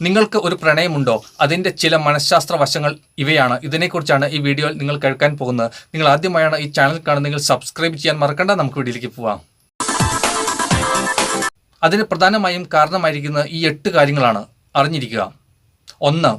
നിങ്ങൾക്ക് ഒരു പ്രണയമുണ്ടോ? അതിന്റെ ചില മനഃശാസ്ത്ര വശങ്ങൾ ഇവയാണ്. ഇതിനെക്കുറിച്ചാണ് ഈ വീഡിയോയിൽ നിങ്ങൾ കേൾക്കാൻ പോകുന്നത്. നിങ്ങൾ ആദ്യമായാണ് ഈ ചാനൽ കാണുന്നെങ്കിൽ സബ്സ്ക്രൈബ് ചെയ്യാൻ മറക്കണ്ട. നമുക്ക് വീഡിയോയിലേക്ക് പോവാം. അതിന് പ്രധാനമായും കാരണമായിരിക്കുന്ന ഈ എട്ട് കാര്യങ്ങളാണ് അറിഞ്ഞിരിക്കുക. ഒന്ന്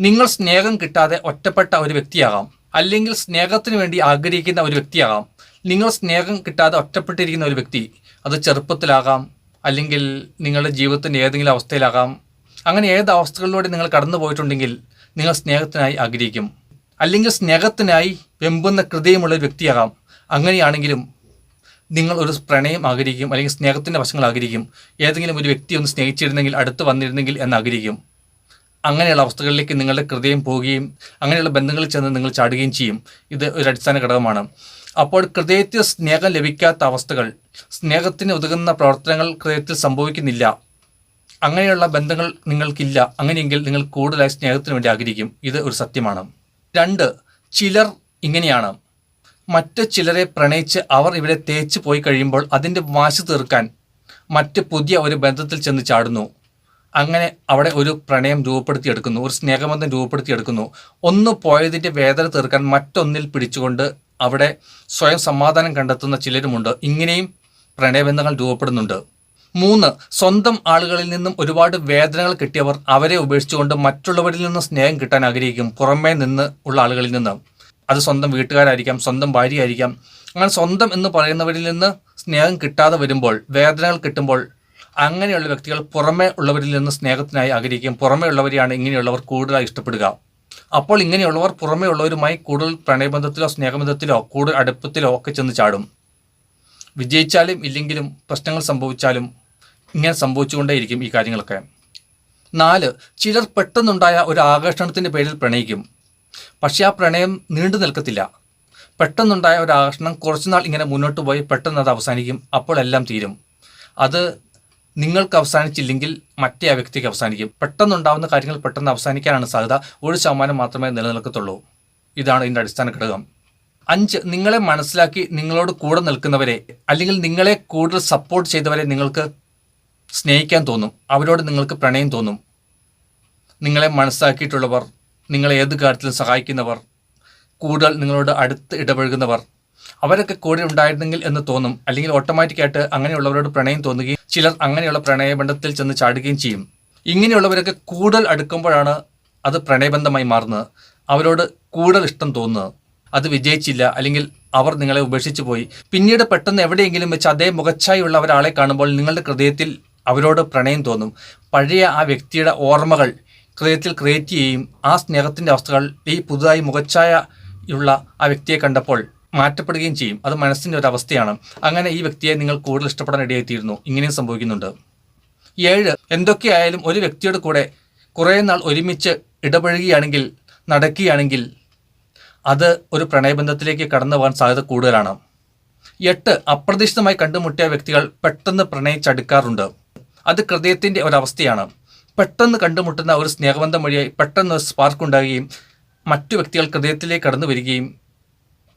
നിങ്ങൾ സ്നേഹം കിട്ടാതെ ഒറ്റപ്പെട്ട ഒരു വ്യക്തിയാകാം. അല്ലെങ്കിൽ സ്നേഹത്തിന് വേണ്ടി ആഗ്രഹിക്കുന്ന ഒരു വ്യക്തിയാകാം. നിങ്ങൾ സ്നേഹം കിട്ടാതെ ഒറ്റപ്പെട്ടിരിക്കുന്ന ഒരു വ്യക്തി. അത് ചെറുപ്പത്തിലാകാം. അല്ലെങ്കിൽ നിങ്ങളുടെ ജീവിതത്തിന്റെ ഏതെങ്കിലും അവസ്ഥയിലാകാം. അങ്ങനെ ഏത് അവസ്ഥകളിലൂടെ നിങ്ങൾ കടന്നു പോയിട്ടുണ്ടെങ്കിൽ നിങ്ങൾ സ്നേഹത്തിനായി ആഗ്രഹിക്കും. അല്ലെങ്കിൽ സ്നേഹത്തിനായി വെമ്പുന്ന കൃതിയുമുള്ള ഒരു വ്യക്തിയാകാം. അങ്ങനെയാണെങ്കിലും നിങ്ങൾ ഒരു പ്രണയം ആഗ്രഹിക്കും അല്ലെങ്കിൽ സ്നേഹത്തിന്റെ വശങ്ങൾ ആഗ്രഹിക്കും. ഏതെങ്കിലും ഒരു വ്യക്തി ഒന്ന് സ്നേഹിച്ചിരുന്നെങ്കിൽ അടുത്ത് വന്നിരുന്നെങ്കിൽ എന്ന് ആഗ്രഹിക്കും. അങ്ങനെയുള്ള അവസ്ഥകളിലേക്ക് നിങ്ങളുടെ ഹൃദയം പോവുകയും അങ്ങനെയുള്ള ബന്ധങ്ങളിൽ ചെന്ന് നിങ്ങൾ ചാടുകയും ചെയ്യും. ഇത് ഒരു അടിസ്ഥാന ഘടകമാണ്. അപ്പോൾ ഹൃദയത്തിൽ സ്നേഹം ലഭിക്കാത്ത അവസ്ഥകൾ സ്നേഹത്തിന് ഒതുങ്ങുന്ന പ്രവർത്തനങ്ങൾ ഹൃദയത്തിൽ സംഭവിക്കുന്നില്ല. അങ്ങനെയുള്ള ബന്ധങ്ങൾ നിങ്ങൾക്കില്ല. അങ്ങനെയെങ്കിൽ നിങ്ങൾ കൂടുതലായി സ്നേഹത്തിന് വേണ്ടി ആഗ്രഹിക്കും. ഇത് ഒരു സത്യമാണ്. രണ്ട് ചിലർ ഇങ്ങനെയാണ്. മറ്റ് ചിലരെ പ്രണയിച്ച് അവർ ഇവിടെ തേച്ച് പോയി കഴിയുമ്പോൾ അതിന്റെ വാശി തീർക്കാൻ മറ്റ് പുതിയ ഒരു ബന്ധത്തിൽ ചെന്ന് ചാടുന്നു. അങ്ങനെ അവിടെ ഒരു പ്രണയം രൂപപ്പെടുത്തിയെടുക്കുന്നു ഒരു സ്നേഹബന്ധം രൂപപ്പെടുത്തിയെടുക്കുന്നു. ഒന്ന് പോയതിന്റെ വേദന തീർക്കാൻ മറ്റൊന്നിൽ പിടിച്ചുകൊണ്ട് അവിടെ സ്വയം സമാധാനം കണ്ടെത്തുന്ന ചിലരുമുണ്ട്. ഇങ്ങനെയും പ്രണയബന്ധങ്ങൾ രൂപപ്പെടുന്നുണ്ട്. മൂന്ന് സ്വന്തം ആളുകളിൽ നിന്നും ഒരുപാട് വേദനകൾ കിട്ടിയവർ അവരെ ഉപേക്ഷിച്ചുകൊണ്ട് മറ്റുള്ളവരിൽ നിന്ന് സ്നേഹം കിട്ടാൻ ആഗ്രഹിക്കും. പുറമേ നിന്ന് ഉള്ള ആളുകളിൽ നിന്ന്. അത് സ്വന്തം വീട്ടുകാരായിരിക്കാം സ്വന്തം ഭാര്യ ഭാര്യയായിരിക്കാം. അങ്ങനെ സ്വന്തം എന്ന് പറയുന്നവരിൽ നിന്ന് സ്നേഹം കിട്ടാതെ വരുമ്പോൾ വേദനകൾ കിട്ടുമ്പോൾ അങ്ങനെയുള്ള വ്യക്തികൾ പുറമേ ഉള്ളവരിൽ നിന്ന് സ്നേഹത്തിനായി ആഗ്രഹിക്കും. പുറമേ ഉള്ളവരെയാണ് ഇങ്ങനെയുള്ളവർ കൂടുതലായി ഇഷ്ടപ്പെടുക. അപ്പോൾ ഇങ്ങനെയുള്ളവർ പുറമേ ഉള്ളവരുമായി കൂടുതൽ പ്രണയബന്ധത്തിലോ സ്നേഹബന്ധത്തിലോ കൂടുതൽ അടുപ്പത്തിലോ ഒക്കെ ചെന്ന് ചാടും. വിജയിച്ചാലും ഇല്ലെങ്കിലും പ്രശ്നങ്ങൾ സംഭവിച്ചാലും ഇങ്ങനെ സംഭവിച്ചുകൊണ്ടേയിരിക്കും ഈ കാര്യങ്ങളൊക്കെ. നാല് ചിലർ പെട്ടെന്നുണ്ടായ ഒരു ആകർഷണത്തിന്റെ പേരിൽ പ്രണയിക്കും. പക്ഷേ ആ പ്രണയം നീണ്ടു നിൽക്കത്തില്ല. പെട്ടെന്നുണ്ടായ ഒരു ആകർഷണം കുറച്ചുനാൾ ഇങ്ങനെ മുന്നോട്ട് പോയി പെട്ടെന്ന് അത് അവസാനിക്കും. അപ്പോൾ എല്ലാം തീരും. അത് നിങ്ങൾക്ക് അവസാനിച്ചില്ലെങ്കിൽ മറ്റേ ആ വ്യക്തിക്ക് അവസാനിക്കും. പെട്ടെന്നുണ്ടാവുന്ന കാര്യങ്ങൾ പെട്ടെന്ന് അവസാനിക്കാനാണ് സാധ്യത. ഒരു ശതമാനം മാത്രമേ നിലനിൽക്കത്തുള്ളൂ. ഇതാണ് ഇതിന്റെ അടിസ്ഥാന ഘടകം. അഞ്ച് നിങ്ങളെ മനസ്സിലാക്കി നിങ്ങളോട് കൂടെ നിൽക്കുന്നവരെ അല്ലെങ്കിൽ നിങ്ങളെ കൂടുതൽ സപ്പോർട്ട് ചെയ്തവരെ നിങ്ങൾക്ക് സ്നേഹിക്കാൻ തോന്നും. അവരോട് നിങ്ങൾക്ക് പ്രണയം തോന്നും. നിങ്ങളെ മനസ്സാക്കിയിട്ടുള്ളവർ നിങ്ങളെ ഏത് കാര്യത്തിലും സഹായിക്കുന്നവർ കൂടുതൽ നിങ്ങളോട് അടുത്ത് ഇടപഴകുന്നവർ. അവരൊക്കെ കൂടെ ഉണ്ടായിരുന്നെങ്കിൽ എന്ന് തോന്നും. അല്ലെങ്കിൽ ഓട്ടോമാറ്റിക്കായിട്ട് അങ്ങനെയുള്ളവരോട് പ്രണയം തോന്നുകയും ചിലർ അങ്ങനെയുള്ള പ്രണയബന്ധത്തിൽ ചെന്ന് ചാടുകയും ചെയ്യും. ഇങ്ങനെയുള്ളവരൊക്കെ കൂടുതൽ അടുക്കുമ്പോഴാണ് അത് പ്രണയബന്ധമായി മാറുന്നത്. അവരോട് കൂടുതൽ ഇഷ്ടം തോന്നുന്നത്. അത് വിജയിച്ചില്ല. അല്ലെങ്കിൽ അവർ നിങ്ങളെ ഉപേക്ഷിച്ചു പോയി. പിന്നീട് പെട്ടെന്ന് എവിടെയെങ്കിലും വെച്ച് അതേ മുഖച്ഛായുള്ള ഒരാളെ കാണുമ്പോൾ നിങ്ങളുടെ ഹൃദയത്തിൽ അവരോട് പ്രണയം തോന്നും. പഴയ ആ വ്യക്തിയുടെ ഓർമ്മകൾ ഹൃദയത്തിൽ ക്രിയേറ്റ് ചെയ്യുകയും ആ സ്നേഹത്തിന്റെ അവസ്ഥകൾ ഈ പുതുതായി മുഖച്ഛായ ഉള്ള ആ വ്യക്തിയെ കണ്ടപ്പോൾ മാറ്റപ്പെടുകയും ചെയ്യും. അത് മനസ്സിന്റെ ഒരു അവസ്ഥയാണ്. അങ്ങനെ ഈ വ്യക്തിയെ നിങ്ങൾ കൂടുതൽ ഇഷ്ടപ്പെടാൻ ഇടയായിത്തീരുന്നു. ഇങ്ങനെയും സംഭവിക്കുന്നുണ്ട്. ഏഴ് എന്തൊക്കെയായാലും ഒരു വ്യക്തിയുടെ കൂടെ കുറേ നാൾ ഒരുമിച്ച് ഇടപഴകുകയാണെങ്കിൽ നടക്കുകയാണെങ്കിൽ അത് ഒരു പ്രണയബന്ധത്തിലേക്ക് കടന്നു പോകാൻ സാധ്യത കൂടുതലാണ്. എട്ട് അപ്രതീക്ഷിതമായി കണ്ടുമുട്ടിയ വ്യക്തികൾ പെട്ടെന്ന് പ്രണയിച്ചടുക്കാറുണ്ട്. അത് ഹൃദയത്തിന്റെ ഒരവസ്ഥയാണ്. പെട്ടെന്ന് കണ്ടുമുട്ടുന്ന ഒരു സ്നേഹബന്ധം വഴിയായി പെട്ടെന്ന് സ്പാർക്ക് ഉണ്ടാകുകയും മറ്റു വ്യക്തികൾ ഹൃദയത്തിലേക്ക് കടന്നു വരികയും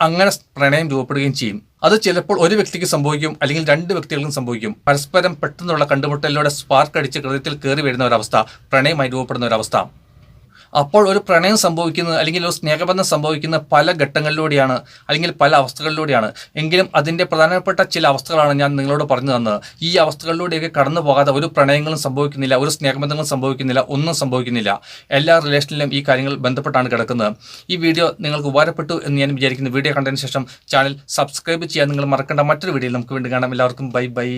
അങ്ങനെ പ്രണയം രൂപപ്പെടുകയും ചെയ്യും. അത് ചിലപ്പോൾ ഒരു വ്യക്തിക്ക് സംഭവിക്കും അല്ലെങ്കിൽ രണ്ട് വ്യക്തികൾക്കും സംഭവിക്കും. പരസ്പരം പെട്ടെന്നുള്ള കണ്ടുമുട്ടലിലൂടെ സ്പാർക്ക് അടിച്ച് ഹൃദയത്തിൽ കയറി വരുന്ന ഒരവസ്ഥ പ്രണയമായി രൂപപ്പെടുന്ന ഒരവസ്ഥ. അപ്പോൾ ഒരു പ്രണയം സംഭവിക്കുന്നത് അല്ലെങ്കിൽ ഒരു സ്നേഹബന്ധം സംഭവിക്കുന്ന പല ഘട്ടങ്ങളിലൂടെയാണ് അല്ലെങ്കിൽ പല അവസ്ഥകളിലൂടെയാണ്. എങ്കിലും അതിന്റെ പ്രധാനപ്പെട്ട ചില അവസ്ഥകളാണ് ഞാൻ നിങ്ങളോട് പറഞ്ഞു തന്നത്. ഈ അവസ്ഥകളിലൂടെയൊക്കെ കടന്നു പോകാതെ ഒരു പ്രണയങ്ങളും സംഭവിക്കുന്നില്ല ഒരു സ്നേഹബന്ധങ്ങളും സംഭവിക്കുന്നില്ല ഒന്നും സംഭവിക്കുന്നില്ല. എല്ലാ റിലേഷനിലും ഈ കാര്യങ്ങൾ ബന്ധപ്പെട്ടാണ് കിടക്കുന്നത്. ഈ വീഡിയോ നിങ്ങൾക്ക് ഉപകാരപ്പെട്ടു എന്ന് ഞാൻ വിചാരിക്കുന്നു. വീഡിയോ കണ്ടതിന് ശേഷം ചാനൽ സബ്സ്ക്രൈബ് ചെയ്യാൻ നിങ്ങൾ മറക്കേണ്ട മറ്റൊരു വീഡിയോയിൽ നമുക്ക് വീണ്ടും കാണാം. എല്ലാവർക്കും ബൈ ബൈ.